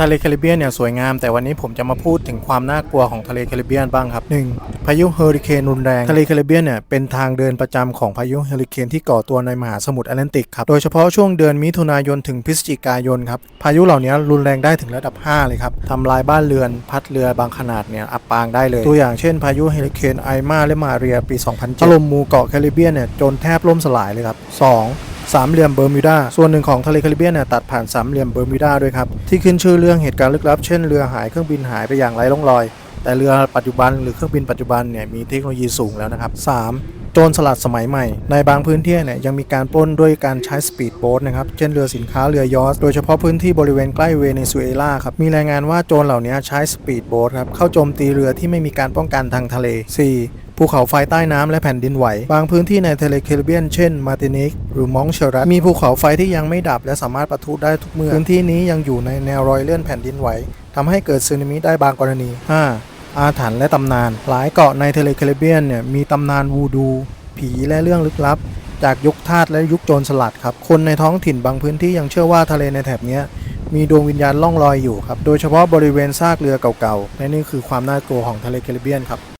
ทะเลแคริบเบียนเนี่ยสวยงามแต่วันนี้ผมจะมาพูดถึงความน่ากลัวของทะเลแคริบเบียนบ้างครับ 1. พายุเฮอริเคนรุนแรงทะเลแคริบเบียนเนี่ยเป็นทางเดินประจำของพายุเฮอริเคนที่ก่อตัวในมหาสมุทรแอตแลนติกครับโดยเฉพาะช่วงเดือนมิถุนายนถึงพฤศจิกายนครับพายุเหล่านี้รุนแรงได้ถึงระดับ 5 เลยครับทำลายบ้านเรือนพัดเรือบางขนาดเนี่ยอับปางได้เลย ตัวอย่างเช่น พายุเฮอริเคนไอมาและมาเรียปี 2007ถล่มหมู่เกาะแคริบเบียนเนี่ยจนแทบล่มสลายเลยครับ 2. สามเหลี่ยมเบอร์มิวดา ส่วนหนึ่งของทะเลแคริบเบียนเนี่ยตัดผ่านสามเหลี่ยมเบอร์มิวดาด้วยครับ ที่ขึ้นชื่อเรื่องเหตุการณ์ลึกลับ เช่นเรือหายเครื่องบินหายไปอย่างไร้ร่องรอย แต่เรือปัจจุบันหรือเครื่องบินปัจจุบันเนี่ยมีเทคโนโลยีสูงแล้วนะครับ 3. โจรสลัดสมัยใหม่ ในบางพื้นที่เนี่ยยังมีการปล้นด้วยการใช้สปีดโบ๊ทนะครับ เช่นเรือสินค้าเรือยอชโดยเฉพาะพื้นที่บริเวณใกล้เวเนซุเอลาครับ มีรายงานว่าโจรเหล่านี้ใช้สปีดโบ๊ทครับเข้าโจมตีเรือที่ไม่มีการป้องกันทางทะเล 4. ภูเขาไฟใต้น้ำและแผ่นดินไหว บางพื้นที่ในทะเลแคริบเบียน เช่น มาตินิก หรือมองเชรัตมีภูเขาไฟที่ยังไม่ดับและสามารถปะทุได้ทุกเมื่อ พื้นที่นี้ยังอยู่ในแนวรอยเลื่อนแผ่นดินไหวทำให้เกิดสึนามิได้บางกรณี 5. อาถรรพ์และตำนาน หลายเกาะในทะเลแคริบเบียนเนี่ยมีตำนานวูดู ผีและเรื่องลึกลับ จากยุคทาสและยุคโจรสลัดครับ คนในท้องถิ่นบางพื้นที่ยังเชื่อว่าทะเลในแถบนี้มีดวงวิญญาณล่องลอยอยู่ครับ โดยเฉพาะบริเวณซากเรือเก่าๆ และนี่คือความน่ากลัวของทะเลแคริบเบียนครับ